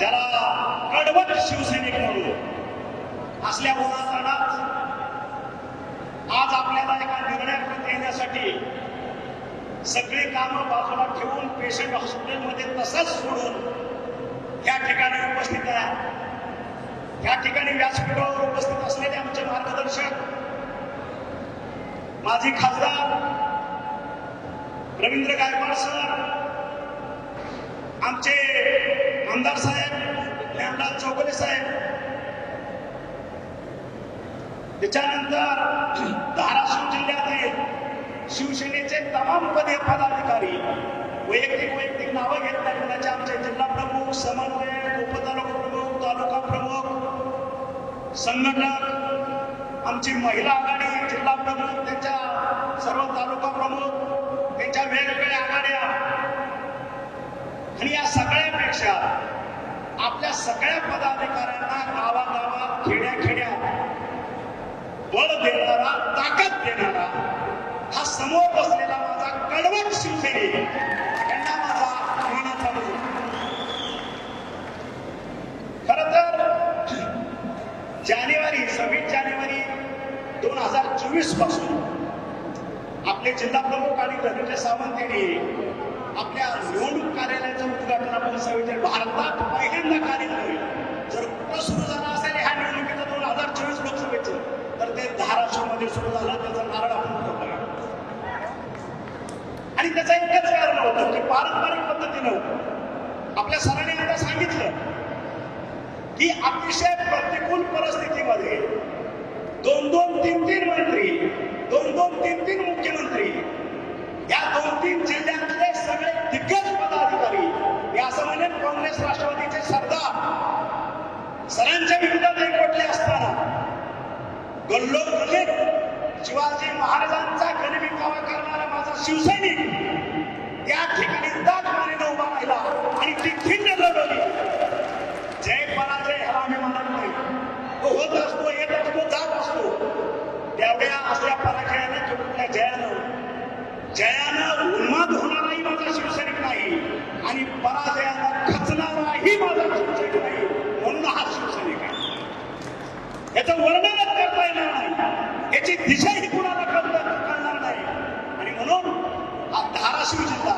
ज्याला कडवट शिवसैनिक म्हणू. असल्या मुलांना आज आपल्याला एका निर्णयाकडे येण्यासाठी सगळी कामं बाजूला ठेवून पेशंट हॉस्पिटलमध्ये तसंच सोडून या ठिकाणी उपस्थित आहे या ठिकाणी व्यासपीठावर उपस्थित असलेले आमचे मार्गदर्शक माजी खासदार रवींद्र गायकवाड सर आमचे आमदार साहेब ज्ञानराज चौगुले साहेब. त्याच्यानंतर धाराशिव जिल्ह्यातील शिवसेनेचे तमाम पदे पदाधिकारी वैयक्तिक वैयक्तिक नावं घेत नाही त्याचे आमचे जिल्हा प्रमुख समन्वयक उपतालुका प्रमुख तालुका प्रमुख संघटक आमची महिला आघाडी जिल्हा प्रमुख त्यांच्या सर्व तालुका प्रमुख त्यांच्या वेगवेगळ्या आणि या सगळ्यापेक्षा आपल्या सगळ्या पदाधिकाऱ्यांना गावागावात खेड्याखेड्यात बळ देणारा ताकद देणारा हा समोर बसलेला माझा कडवट शिवसैनिक यांना माझा मानाचा मुलगा. खर तर जानेवारी सव्वीस जानेवारी दोन हजार चोवीसपासून आपले जिल्हा प्रमुख आणि धनंजय सावंत यांनी आपल्या निवडणूक कार्यालयाचं उद्घाटन आपण सविधे भारतात पहिल्यांदा कार्यक्रम होईल. जर कुठं सुरू झालं असेल ह्या निवडणुकीचं दोन हजार चोवीस लोकसभेचं तर ते धाराशिवमध्ये सुरू झालं त्याचं नारळ आपण आणि त्याचं एकच कारण होतं की पारंपरिक पद्धतीनं आपल्या सरांनी आता सांगितलं की अतिशय प्रतिकूल परिस्थितीमध्ये दोन दोन तीन तीन मंत्री दोन दोन तीन तीन मुख्यमंत्री या दोन तीन जिल्ह्यातले करावी मी असं म्हणेन काँग्रेस राष्ट्रवादीचे सरदार सरांच्या विरोधात एकवटले असताना. गल्लो गल्लोगल्लीत शिवाजी महाराजांचा गणविकावा करणारा माझा शिवसैनिक त्या ठिकाणी दाट मानेनं उभा राहिला आणि ती खिंड लढवली जय पराजय ह्याला आम्ही म्हणत नाही. तो होत असतो येत असतो जात असतो. तेवढ्या असल्या पराजयानं किंवा कुठल्या जयानं जयानं उन्माद होणाराही माझा शिवसैनिक नाही आणि पराजयानं खचणाराही माझा शिवसैनिक नाही म्हणून हा शिवसैनिक आहे. याचं वर्णनच करता येणार नाही. याची दिशाही कुणाला कळत कळणार नाही. आणि म्हणून हा धाराशिव जिल्हा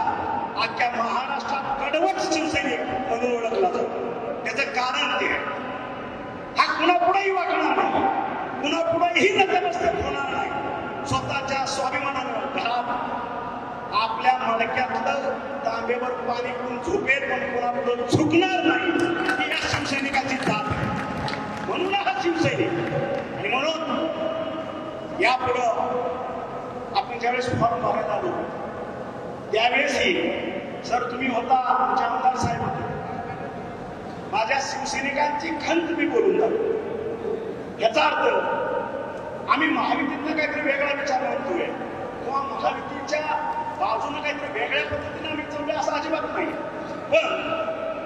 आजच्या महाराष्ट्रात कडवट शिवसैनिक म्हणून ओळखला जातो. त्याचं कारण ते आहे. हा कुणापुढेही वागणार नाही. कुणापुढेही नतमस्तक होणार नाही स्वतःच्या स्वाभिमानानं घरात आपल्या मडक्यातलं तांबेवर पाणी कोण झोपेल पण कोणापुढं झुकणार नाही. ही या शिवसैनिकाची जात म्हणून हा शिवसैनिक. आणि म्हणून यापुढं आपण ज्यावेळेस फॉर्म भरायला आलो त्यावेळेसही सर तुम्ही होता आमच्या आमदार साहेब होते. माझ्या शिवसैनिकांची खंत मी बोलून जातो. याचा अर्थ आम्ही महायुतीतनं काहीतरी वेगळा विचार म्हणतोय. किंवा महायुतीच्या बाजूनं काहीतरी वेगळ्या पद्धतीनं आम्ही चाललोय असं अजिबात नाही. पण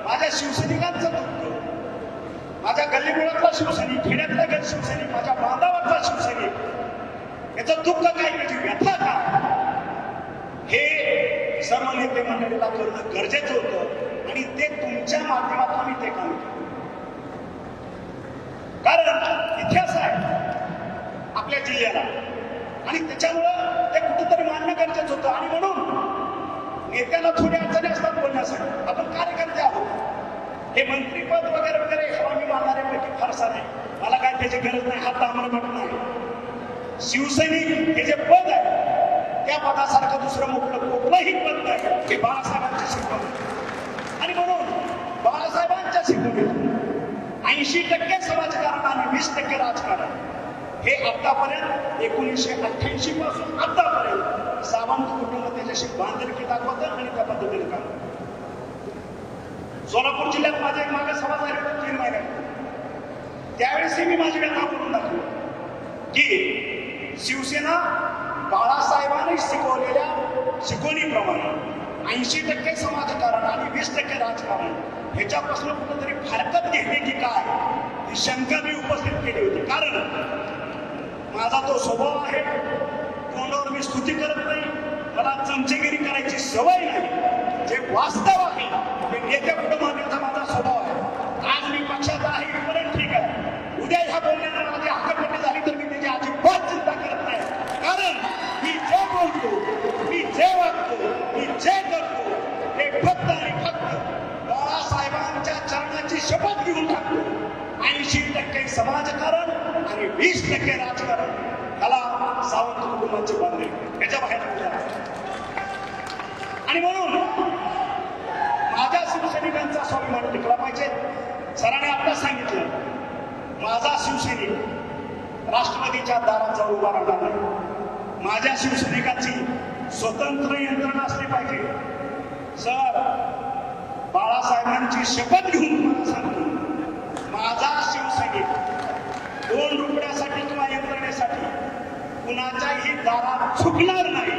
माझ्या शिवसैनिकांचं दुःख माझ्या गल्लीमुळातला शिवसैनिक खेड्यातला गट शिवसैनिक माझ्या बांधावातला शिवसैनिक याचं दुःख काय त्याची व्यथा काय? हे सर्व नेते मंडळीला करणं गरजेचं होतं आणि ते तुमच्या माध्यमातून मी ते काम केलं. कारण इतिहास आहे आपल्या जिल्ह्याला. आणि त्याच्यामुळं ते कुठेतरी मान्य गरजेचं होतं आणि म्हणून थोड्या थोडी अडचणी असतात बोलण्यासाठी. आपण कार्यकर्ते आहोत. हे मंत्रीपद वगैरे वगैरे हे आम्ही मानणाऱ्यापैकी फारसा नाही मला काय त्याची गरज नाही हात आम्हाला वाटत नाही शिवसैनिक हे जे पद आहे त्या पदासारखं दुसरं मोठं कुठलंही पद नाही. हे बाळासाहेबांच्या शिकवण. आणि म्हणून बाळासाहेबांच्या शिकवणीत ऐंशी टक्के समाजकारण आणि वीस टक्के राजकारण हे आतापर्यंत एकोणीसशे अठ्ठ्याऐंशी पासून आतापर्यंत सावंत कुटुंब त्याच्याशी बांधिलकी दाखवतं आणि त्या पद्धतीने काम करतं. सोलापूर जिल्ह्यात माझ्या एक मागे सभा झाली होती तीन महिन्यात त्यावेळेसही मी माझी व्यथा करून दाखवलं. की शिवसेना बाळासाहेबांनी शिकवलेल्या शिकवणीप्रमाणे ऐंशी टक्के समाजकारण आणि वीस टक्के राजकारण ह्याच्यापासून कुठंतरी फारकत घेते की काय ही शंका मी उपस्थित केली होती. कारण माझा तो स्वभाव आहे मी स्तुती करत नाही. मला चमचेगिरी करायची सवय नाही. जे वास्तव आहे ते नेत्या कुठं मानण्याचा माझा स्वभाव आहे. आज मी पक्षात आहे इथपर्यंत ठीक आहे. उद्या ह्या बोलण्याला माझी हक्कपट्टी झाली तर मी त्याची अजिबात चिंता करत नाही. कारण मी जे बोलतो मी जे वागतो मी जे करतो हे फक्त आणि फक्त बाळासाहेबांच्या चरणाची शपथ घेऊन टाकतो ऐंशी टक्के समाजकारण आणि वीस टक्के राजकारण. सावंत कुटुंबाची बांधणी. याच्या बाहेर आणि म्हणून माझ्या शिवसैनिकांचा स्वाभिमान टिकला पाहिजे. सरांनी आपल्याला सांगितलं. माझा शिवसैनिक राष्ट्रवादीच्या दारात जाऊन उभा राहणार नाही. माझ्या शिवसैनिकाची स्वतंत्र यंत्रणा असली पाहिजे. सर बाळासाहेबांची शपथ घेऊन तुम्हाला सांगतो माझा शिवसैनिक दोन रुपयासाठी किंवा यंत्रणेसाठी कुणाच्याही दारात झुकणार नाही.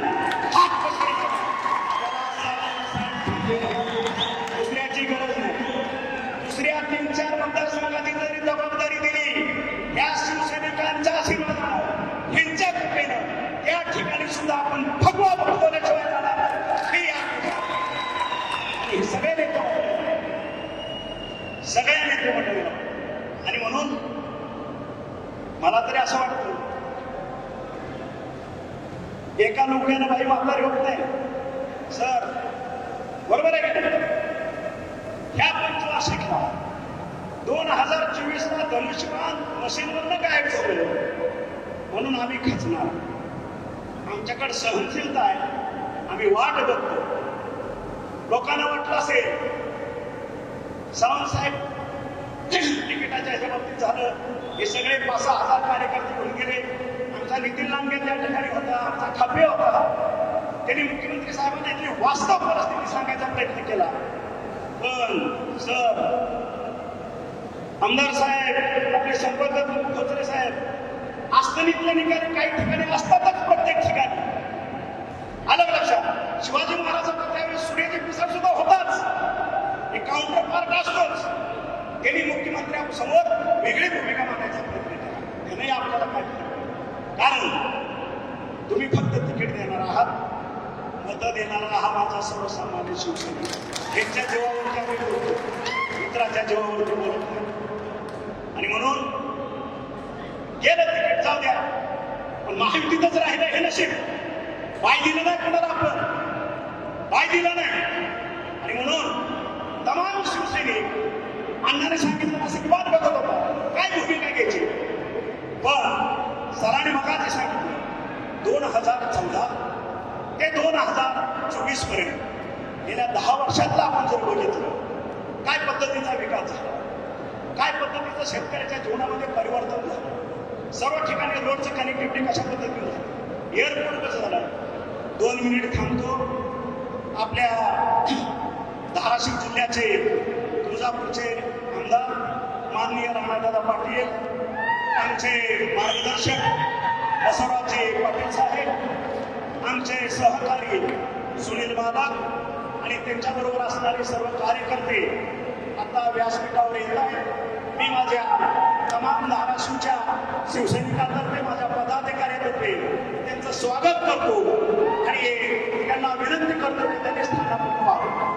एका लोकांना बाई म्हातारी होत नाही. सर बरोबर आहे का? ह्या शिकला दोन हजार चोवीस ला धनुष्यबाण मशीनवरनं गायब झालं. म्हणून आम्ही खचणार. आमच्याकडे सहनशीलता आहे. आम्ही वाट बघतो. लोकांना वाटलं असेल सावंत साहेब तिकिटाच्या ह्याच्या बाबतीत झालं. हे सगळे पाच सहा हजार कार्यकर्ते होऊन गेले. आमचा नितीन लांडगे त्या ठिकाणी होता आमचा खापे होता. त्यांनी मुख्यमंत्री साहेबांना इथली वास्तव परिस्थिती सांगायचा प्रयत्न केला. पण सर आमदार साहेब आपले संपर्क प्रमुख खोचरे साहेब आस्थनीतले निकाली काही ठिकाणी असतातच प्रत्येक ठिकाणी. आलं लक्षात? शिवाजी महाराजांचा त्यावेळी सूर्याची पिसर सुद्धा होताच. एक काउंटर पार्ट असतोच. त्यांनी मुख्यमंत्र्यांसमोर वेगळी भूमिका मांडायचा प्रयत्न केला. त्याने आपल्याला काय कारण तुम्ही फक्त तिकीट देणार आहात मतं देणारा हा माझा सर्वसामान्य शिवसैनिक त्यांच्या जीवावरती आम्ही बोलतो मित्राच्या जीवावरती बोलत. नाही आणि म्हणून गेलं तिकीट जाऊ द्या. पण महायुतीतच राहिलं हे नशीब. पाय दिलं नाही कोणाला आपण. पाय दिलं नाही. आणि म्हणून तमाम शिवसैनिक अण्णाने सांगितलं असं की वाट बघत होता. काय भूमिका घ्यायची? पण सरांनी मगाशी सांगितलं. दोन हजार चौदा ते दोन हजार चोवीसपर्यंत गेल्या दहा वर्षातला आपण जर बघितलं काय पद्धतीचा विकास झाला? काय पद्धतीचं शेतकऱ्याच्या जीवनामध्ये परिवर्तन झालं? सर्व ठिकाणी रोडचं कनेक्टिव्हिटी कशा पद्धतीनं झालं? एअरपोर्ट कसं झालं? दोन मिनिट थांबतो. आपल्या धाराशिव जिल्ह्याचे तुळजापूरचे आमदार माननीय राणादादा पाटील आमचे मार्गदर्शक बसवराजचे पाटील साहेब आमचे सहकारी सुनील बाबा आणि त्यांच्याबरोबर असणारे सर्व कार्यकर्ते आता व्यासपीठावर येत आहेत. मी माझ्या तमाम धाराशिवच्या शिवसैनिकांतर्फे माझ्या पदाधिकाऱ्यातर्फे त्यांचं स्वागत करतो आणि त्यांना विनंती करतो की त्यांनी स्थानापन्न व्हावं.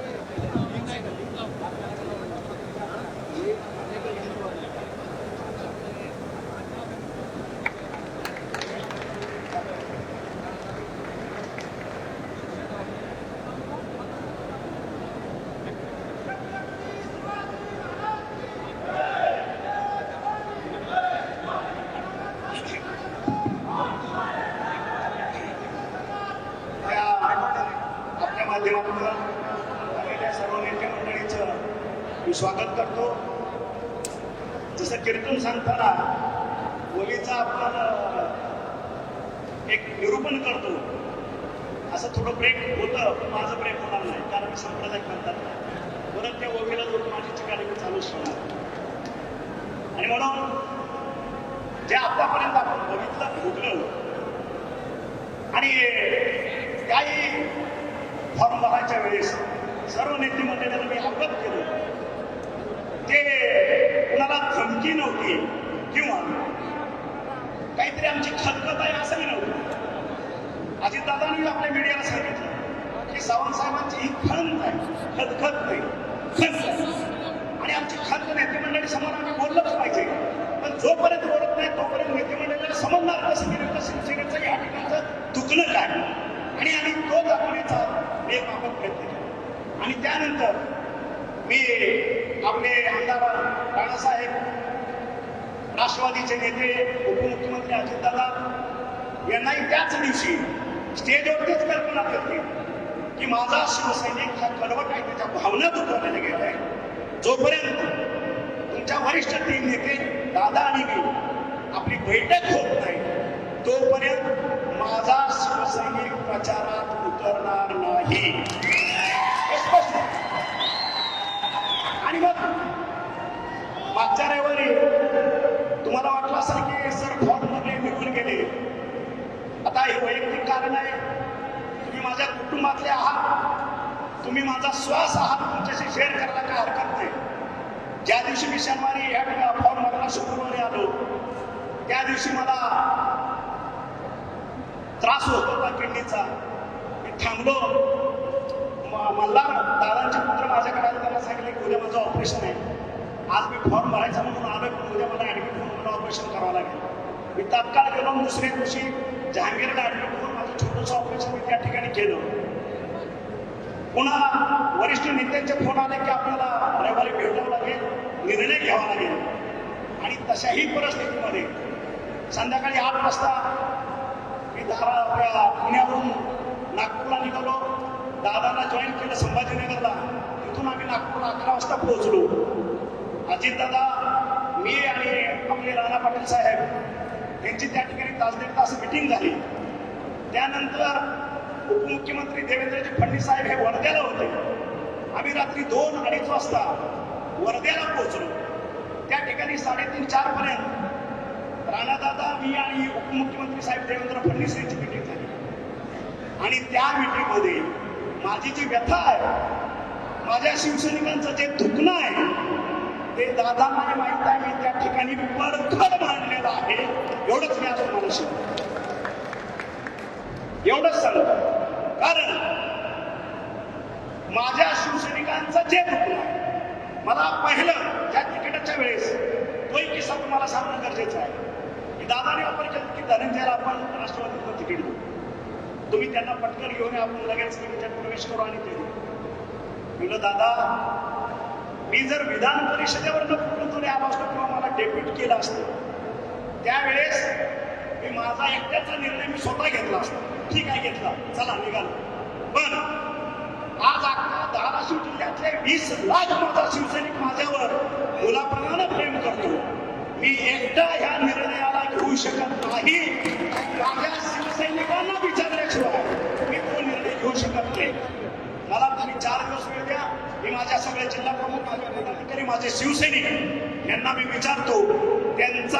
मी स्वागत करतो. जसं कीर्तन सांगताना ओलीचा आपण एक निरूपण करतो. असं थोडं ब्रेक होतं पण माझं ब्रेक होणार नाही कारण मी संप्रदाय म्हणतात. नाही परत त्या ओवीला जोडून माझी ठिकाणी मी चालूच ठेवणार. आणि म्हणून जे आतापर्यंत आपण बघितलं भोगलं आणि काही फॉर्म भरायच्या वेळेस सर्व नेते मंडळींना मी अवगत केलं. ते कुणाला धमकी नव्हती. किंवा काहीतरी आमची खतखत आहे असंही नव्हतं. अजितदादांनी आपल्या मीडियाला सांगितलं की सावंत साहेबांची ही खंत आहे खतखत नाही खंत आणि आमची खंत नेते मंडळी समोर आम्ही बोललंच पाहिजे. पण जोपर्यंत बोलत नाही तोपर्यंत नेते मंडळीला समजणार कसं की नेमकं शिवसेनेचं या ठिकाणचं दुखणं काय? आणि आम्ही तो दाखवण्याचा एक आपण प्रयत्न केला. आणि त्यानंतर मी आपले आमदार राणासाहेब राष्ट्रवादीचे नेते उपमुख्यमंत्री अजितदादा यांनाही त्याच दिवशी स्टेजवरतीच कल्पना करते की माझा शिवसैनिक हा कडवट आहे त्याच्या भावना दुखवलेल्या गेल्या आहे जोपर्यंत तुमच्या वरिष्ठ तीन नेते दादा आणि मी आपली बैठक होत नाही तोपर्यंत माझा शिवसैनिक प्रचारात उतरणार नाही. स्पष्ट मागच्या रविवारी तुम्हाला वाटलं असेल की सर फॉर्म भरले निघून गेले. आता हे वैयक्तिक कारण आहे. तुम्ही माझ्या कुटुंबातले आहात. तुम्ही माझा श्वास आहात. तुमच्याशी शेअर करायला काय हरकत नाही. ज्या दिवशी मी शनिवारी या ठिकाणी फॉर्म भरायला शुक्रवारी आलो त्या दिवशी मला त्रास होत होता किडनीचा. मी थांबलो. म- मल्हार दादांचे पुत्र माझ्याकडे आले त्यांना सांगितले की उद्या माझं ऑपरेशन आहे. आज मी फॉर्म भरायचा म्हणून आलोय पण उद्या मला ऍडमिट होऊन मला ऑपरेशन करावं लागेल. मी तात्काळ गेलो दुसऱ्या दिवशी जहांगीरला ऍडमिट होऊन माझं छोटंसं ऑपरेशन मी त्या ठिकाणी केलं. पुन्हा वरिष्ठ नेत्यांचे फोन आले की आपल्याला रविवारी भेटावं लागेल निर्णय घ्यावा लागेल. आणि तशाही परिस्थितीमध्ये संध्याकाळी आठ वाजता मी धारा आपल्या पुण्यावरून नागपूरला निघालो. दादाला जॉईन केलं संभाजीनगरला. तिथून आम्ही नागपूरला अकरा वाजता पोहोचलो. अजितदादा मी आणि आपले राणा पाटील साहेब यांची त्या ठिकाणी तास दीड तास मिटिंग झाली. त्यानंतर उपमुख्यमंत्री देवेंद्रजी फडणवीस साहेब हे वर्ध्याला होते. आम्ही रात्री दोन अडीच वाजता वर्ध्याला पोहोचलो. त्या ठिकाणी साडेतीन चार पर्यंत राणादादा मी आणि उपमुख्यमंत्री साहेब देवेंद्र फडणवीस यांची मिटिंग झाली. आणि त्या मिटिंगमध्ये माझी जी व्यथा आहे माझ्या शिवसैनिकांचं जे दुखणं आहे ते मला माहीत आहे मी त्या ठिकाणी परखड मांडलेलं आहे. एवढंच मी आज म्हणू शकतो एवढंच सांगतो. कारण माझ्या शिवसैनिकांचं जे दुखणं मला पहिलं त्या तिकिटाच्या वेळेस तोही किस्सा तुम्हाला सांगणं गरजेचं आहे. की दादाने ऑफर केलं की धनंजयला आपण राष्ट्रवादीचं तिकीट देऊ तुम्ही त्यांना पटकन घेऊन आपण लगेच तिकीटात प्रवेश करू आणि ते दादा मी जर विधान परिषदेवर कुठून या असतो किंवा मला डेप्युट केलं असतं त्यावेळेस मी माझा एकट्याचा निर्णय मी स्वतः घेतला असतो. ठीक आहे घेतला. चला निघालो. पण आज अख्खा धाराशिव जिल्ह्यातले वीस लाख माझा शिवसैनिक माझ्यावर मुलाप्रमाणे प्रेम करतो. मी एकटा ह्या निर्णयाला घेऊ शकत नाही. माझ्या शिवसैनिकांना विचारल्याशिवाय मी तो निर्णय घेऊ शकत नाही. मला तुम्ही चार दिवस वेळ द्या. मी माझ्या सगळ्या जिल्हा प्रमुख तरी माझे शिवसैनिक यांना मी विचारतो त्यांचा